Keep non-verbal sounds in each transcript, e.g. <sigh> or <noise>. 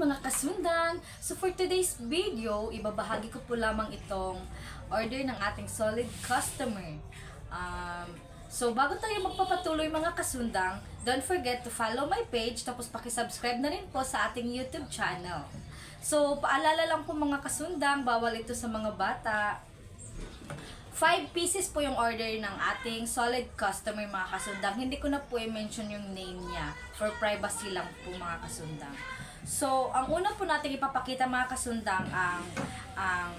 mga kasundan! So for today's video, ibabahagi ko po lamang itong order ng ating solid customer. Um, so bago tayo magpapatuloy mga kasundang, don't forget to follow my page tapos pakisubscribe na rin po sa ating YouTube channel. So paalala lang po mga kasundang, bawal ito sa mga bata. 5 pieces po yung order ng ating solid customer mga kasundang. Hindi ko na po i-mention yung name niya for privacy lang po mga kasundang. So, ang una po natin ipapakita mga kasundang ang ang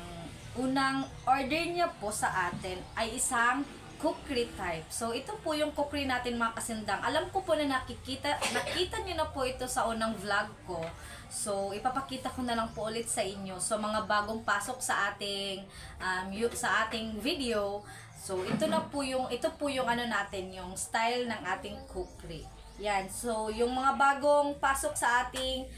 unang order niya po sa atin ay isang kukri type. So, ito po yung kukri natin mga kasundang. Alam ko po na nakikita, nakita niyo na po ito sa unang vlog ko. So, ipapakita ko na lang po ulit sa inyo. So, mga bagong pasok sa ating um, sa ating video. So, ito na po yung ito po yung ano natin, yung style ng ating kukri. Yan. So, yung mga bagong pasok sa ating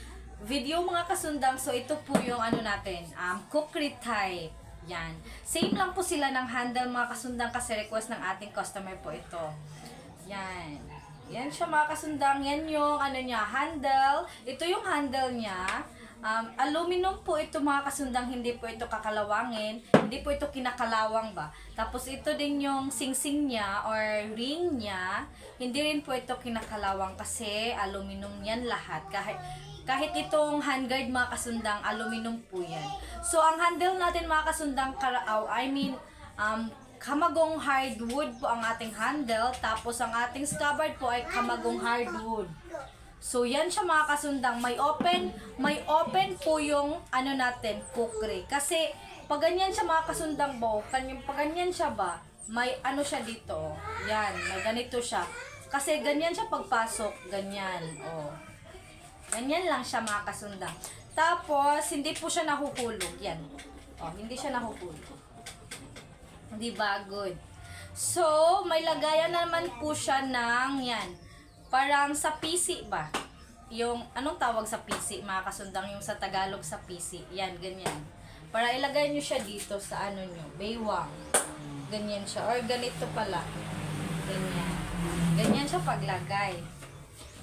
video mga kasundang, so ito po yung ano natin, um, kukri type. Yan. Same lang po sila ng handle mga kasundang kasi request ng ating customer po ito. Yan. Yan siya mga kasundang. Yan yung ano niya, handle. Ito yung handle niya. Um, aluminum po ito mga kasundang, hindi po ito kakalawangin. Hindi po ito kinakalawang ba. Tapos ito din yung singsing niya or ring niya. Hindi rin po ito kinakalawang kasi aluminum yan lahat. Kahit kahit itong handguard mga kasundang, aluminum po yan. So, ang handle natin mga kasundang, karaaw, I mean, um, kamagong hardwood po ang ating handle. Tapos, ang ating scabbard po ay kamagong hardwood. So, yan siya mga kasundang. May open, may open po yung, ano natin, kukri. Kasi, pag ganyan siya mga kasundang bo, kanyang, pag ganyan siya ba, may ano siya dito. Yan, may ganito siya. Kasi ganyan siya pagpasok, ganyan. Oh. Ganyan lang siya mga kasundang. Tapos, hindi po siya nahuhulog. Yan. Oh, hindi siya nahuhulog. Hindi ba? Good. So, may lagayan naman po siya ng yan. Parang sa PC ba? Yung, anong tawag sa PC? Mga kasundang yung sa Tagalog sa PC. Yan, ganyan. Para ilagay nyo siya dito sa ano nyo, baywang. Ganyan siya. Or ganito pala. Ganyan. Ganyan siya paglagay.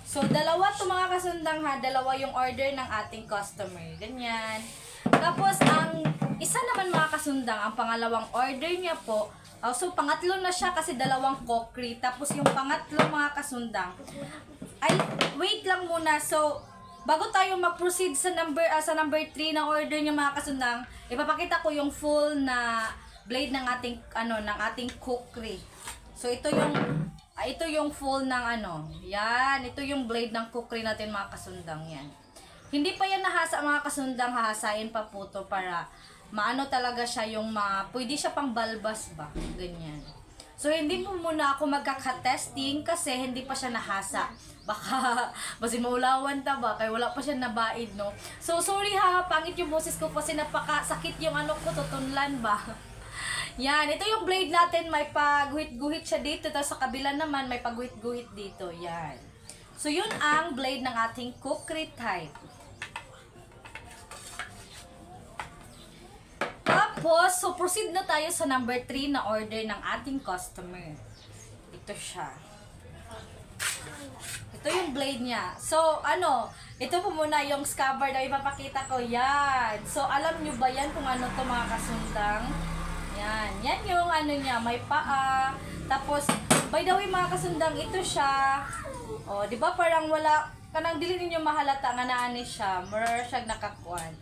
So, dalawa to mga kasundang ha. Dalawa yung order ng ating customer. Ganyan. Tapos, ang isa naman mga kasundang, ang pangalawang order niya po, oh, so pangatlo na siya kasi dalawang kokri. Tapos yung pangatlo mga kasundang, ay, wait lang muna. So, bago tayo mag-proceed sa number ah, sa number 3 na order niya mga kasundang, ipapakita ko yung full na blade ng ating ano ng ating kukri. So ito yung ah, ito yung full ng ano. Yan, ito yung blade ng kukri natin mga kasundang yan. Hindi pa yan nahasa mga kasundang hahasain pa po to para maano talaga siya yung ma pwede siya pang balbas ba ganyan. So, hindi po muna ako magkaka-testing kasi hindi pa siya nahasa. <laughs> Baka, basi maulawan ta ba? Kaya wala pa siya nabaid, no? So, sorry ha, pangit yung boses ko kasi napakasakit yung ano ko, tutunlan ba? <laughs> Yan, ito yung blade natin, may pagguhit-guhit siya dito, tapos sa kabila naman, may pagguhit-guhit dito, yan. So, yun ang blade ng ating kukri type. Tapos, so proceed na tayo sa number 3 na order ng ating customer. Ito siya. Ito yung blade niya. So, ano, ito po muna yung scabbard na ipapakita ko. Yan. So, alam nyo ba yan kung ano to mga kasundang? Yan. Yan yung ano niya, may paa. Tapos, by the way mga kasundang, ito siya. O, di ba parang wala, kanang dili ninyo mahalata nga naani siya. Mura siya nakakuan.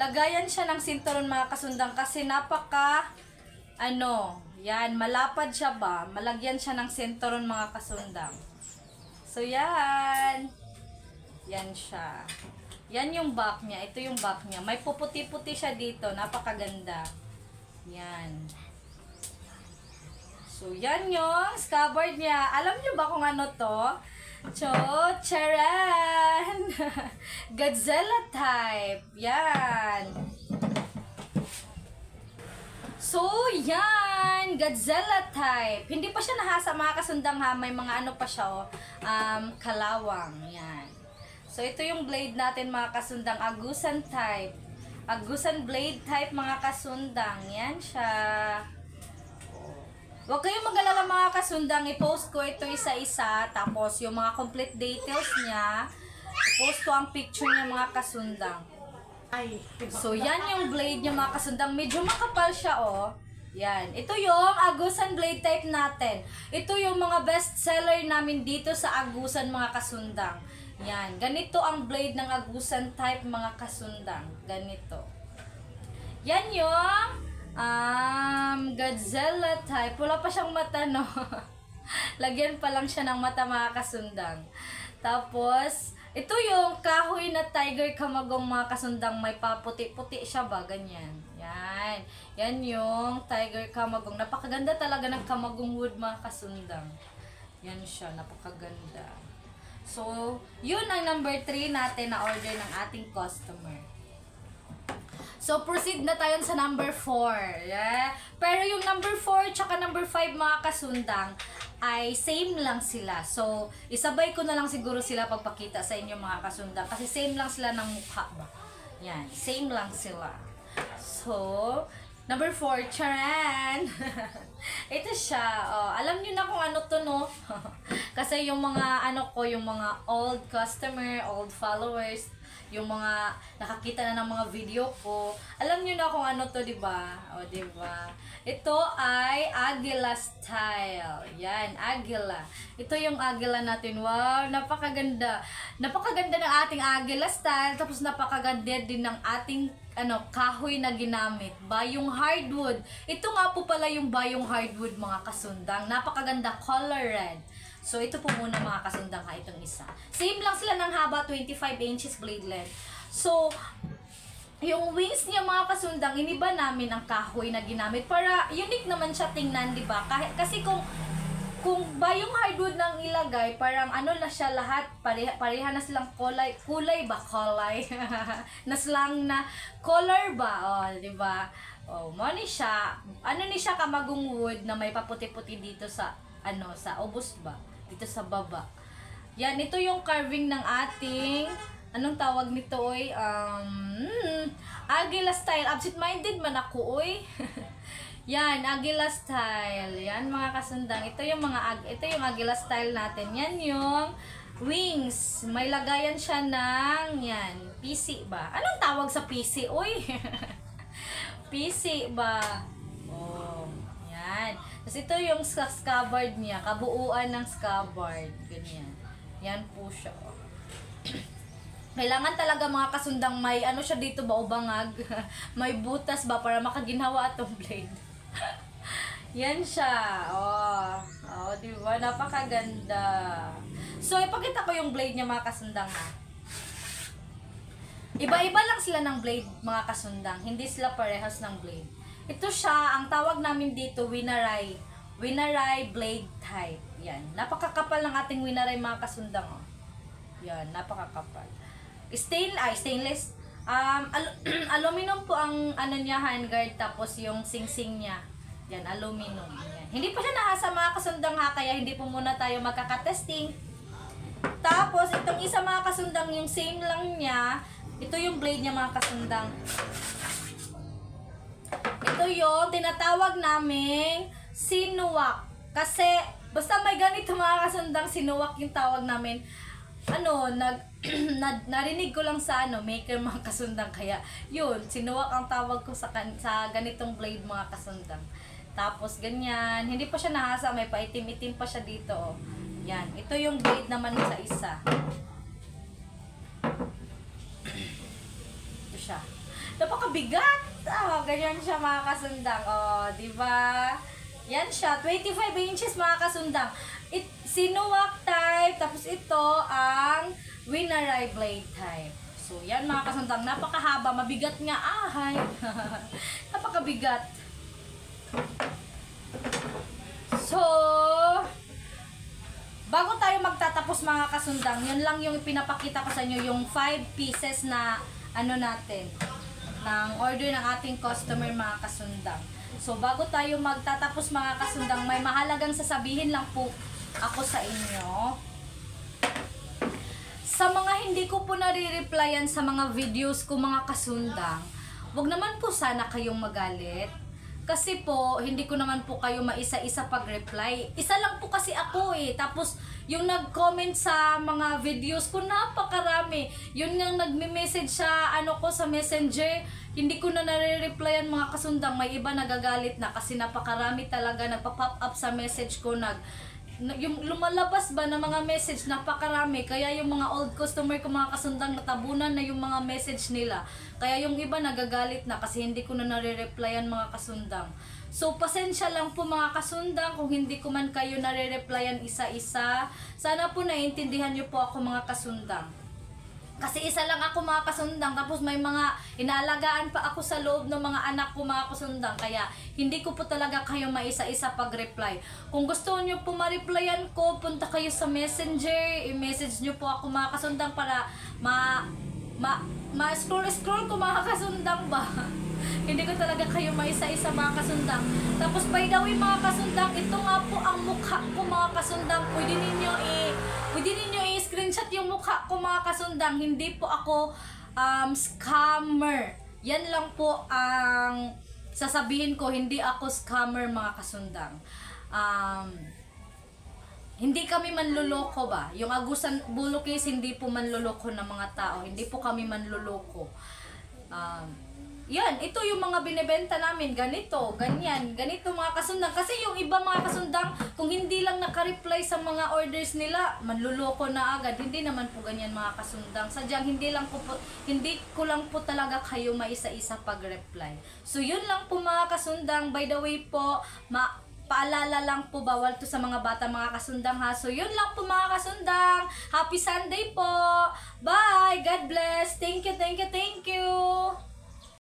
Lagayan siya ng sinturon mga kasundang kasi napaka, ano, yan, malapad siya ba? Malagyan siya ng sinturon mga kasundang. So, yan. Yan siya. Yan yung back niya. Ito yung back niya. May puputi-puti siya dito. Napakaganda. Yan. So, yan yung scabbard niya. Alam niyo ba kung ano to? Cho, charan! <laughs> Godzilla type. Yan. So, yan. Godzilla type. Hindi pa siya nahasa mga kasundang ha. May mga ano pa siya oh. Um, kalawang. Yan. So, ito yung blade natin mga kasundang. Agusan type. Agusan blade type mga kasundang. Yan siya. Huwag kayong mag-alala mga kasundang. I-post ko ito isa-isa. Tapos, yung mga complete details niya. i-post ko ang picture niya mga kasundang. Ay, So, yan yung blade niya mga kasundang. Medyo makapal siya, oh. Yan. Ito yung Agusan blade type natin. Ito yung mga best seller namin dito sa Agusan mga kasundang. Yan. Ganito ang blade ng Agusan type mga kasundang. Ganito. Yan yung um, Godzilla type. Wala pa siyang mata, no? <laughs> Lagyan pa lang siya ng mata mga kasundang. Tapos, ito yung kahoy na tiger kamagong mga kasundang may paputi-puti siya ba? Ganyan. Yan. Yan yung tiger kamagong. Napakaganda talaga ng kamagong wood mga kasundang. Yan siya. Napakaganda. So, yun ang number 3 natin na order ng ating customer. So, proceed na tayo sa number 4. Yeah? Pero yung number 4 tsaka number 5 mga kasundang ay same lang sila. So, isabay ko na lang siguro sila pagpakita sa inyo mga kasundang. Kasi same lang sila ng mukha. Yan, same lang sila. So, number 4, charan! <laughs> Ito siya. Oh, alam niyo na kung ano to, no? <laughs> Kasi yung mga, ano ko, yung mga old customer, old followers, yung mga nakakita na ng mga video ko. Alam niyo na kung ano to, 'di ba? O, 'di ba? Ito ay Agila style. Yan, Agila. Ito yung Agila natin. Wow, napakaganda. Napakaganda ng ating Agila style. Tapos napakaganda din ng ating ano, kahoy na ginamit. Bayong hardwood. Ito nga po pala yung bayong hardwood mga kasundang. Napakaganda color red. So, ito po muna mga kasundang ha, itong isa. Same lang sila ng haba, 25 inches blade length. So, yung wings niya mga kasundang, iniba namin ang kahoy na ginamit para unique naman siya tingnan, di ba? Kasi kung kung ba yung hardwood nang ilagay, parang ano na siya lahat, pareha, pareha na silang kulay, kulay ba? Kulay. <laughs> na silang na color ba? O, oh, di ba? Oh, mo ni siya. Ano ni siya kamagong wood na may paputi-puti dito sa ano sa ubos ba dito sa baba. Yan, ito yung carving ng ating anong tawag nito oy um mm, Agila style absent-minded man ako oy <laughs> yan Agila style. Yan mga kasundang. Ito yung mga ag ito yung Agila style natin. Yan yung wings. May lagayan siya ng yan PC ba? Anong tawag sa PC oy <laughs> PC ba? Oh yan. Tapos ito yung scabbard niya. Kabuuan ng scabbard. Ganyan. Yan po siya. <clears throat> Kailangan talaga mga kasundang may ano siya dito ba ubangag. <laughs> may butas ba para makaginhawa atong blade. <laughs> Yan siya. Oh. Oh, di ba? Napakaganda. So, ipakita ko yung blade niya mga kasundang ha. Iba-iba lang sila ng blade mga kasundang. Hindi sila parehas ng blade. Ito siya, ang tawag namin dito, Winaray. Winaray blade type. Yan. Napakakapal ng ating Winaray mga kasundang. Oh. Yan, napakakapal. Stain, ay, stainless. Um, al- <clears throat> aluminum po ang ano niya, handguard, tapos yung sing-sing niya. Yan, aluminum. Yan. Hindi pa siya nahasa mga kasundang ha, kaya hindi po muna tayo magkakatesting. Tapos, itong isa mga kasundang, yung same lang niya, ito yung blade niya mga kasundang. Ito yung tinatawag naming sinuwak. Kasi, basta may ganito mga kasundang sinuwak yung tawag namin. Ano, nag, na, <clears throat> narinig ko lang sa ano, maker mga <laughs> kasundang. Kaya, yun, sinuwak ang tawag ko sa, sa ganitong blade mga kasundang. Tapos, ganyan. Hindi pa siya nahasa, may paitim-itim pa siya dito. Oh. Yan. Ito yung blade naman sa isa. Ito siya. Napakabigat! Ah, ganyan siya mga kasundang. Oh, di ba? Yan siya. 25 inches mga kasundang. It, sinuwak type. Tapos ito ang Winaray blade type. So, yan mga kasundang. Napakahaba. Mabigat nga. Ahay. <laughs> Napakabigat. So, bago tayo magtatapos mga kasundang, yun lang yung pinapakita ko sa inyo, yung 5 pieces na ano natin, ng order ng ating customer mga kasundang. So, bago tayo magtatapos mga kasundang, may mahalagang sasabihin lang po ako sa inyo. Sa mga hindi ko po nare-replyan sa mga videos ko mga kasundang, wag naman po sana kayong magalit. Kasi po, hindi ko naman po kayo maisa-isa pag-reply. Isa lang po kasi ako eh. Tapos, yung nag-comment sa mga videos ko, napakarami. Yun nga nagme-message sa ano ko sa messenger, hindi ko na nare-replyan mga kasundang. May iba nagagalit na kasi napakarami talaga nagpa-pop up sa message ko. Nag, na- yung lumalabas ba ng mga message napakarami. Kaya yung mga old customer ko mga kasundang natabunan na yung mga message nila. Kaya yung iba nagagalit na kasi hindi ko na nare-replyan mga kasundang. So pasensya lang po mga kasundang kung hindi ko man kayo nare-replyan isa-isa. Sana po naiintindihan niyo po ako mga kasundang kasi isa lang ako mga kasundang tapos may mga inaalagaan pa ako sa loob ng mga anak ko mga kasundang kaya hindi ko po talaga kayo maisa-isa pag-reply. Kung gusto niyo po ma-replyan ko, punta kayo sa messenger, i-message niyo po ako mga kasundang para ma ma ma-scroll scroll ko mga kasundang ba. <laughs> hindi ko talaga kayo maisa-isa mga kasundang. Tapos by the way mga kasundang, ito nga po ang mukha ko mga kasundang. Pwede ninyo i pwede ninyo i-screenshot yung mukha ko mga kasundang. Hindi po ako um, scammer. Yan lang po ang sasabihin ko, hindi ako scammer mga kasundang. Um, hindi kami manluloko ba? Yung Agusan Bulukis, hindi po manluloko ng mga tao. Hindi po kami manluloko. Um, yan, ito yung mga binebenta namin. Ganito, ganyan, ganito mga kasundang. Kasi yung iba mga kasundang, kung hindi lang nakareply sa mga orders nila, manluloko na agad. Hindi naman po ganyan mga kasundang. Sadyang hindi lang ko po, hindi ko lang po talaga kayo maisa-isa pag-reply. So yun lang po mga kasundang. By the way po, ma Paalala lang po, bawal to sa mga bata, mga kasundang ha. So, yun lang po mga kasundang. Happy Sunday po. Bye. God bless. Thank you, thank you, thank you.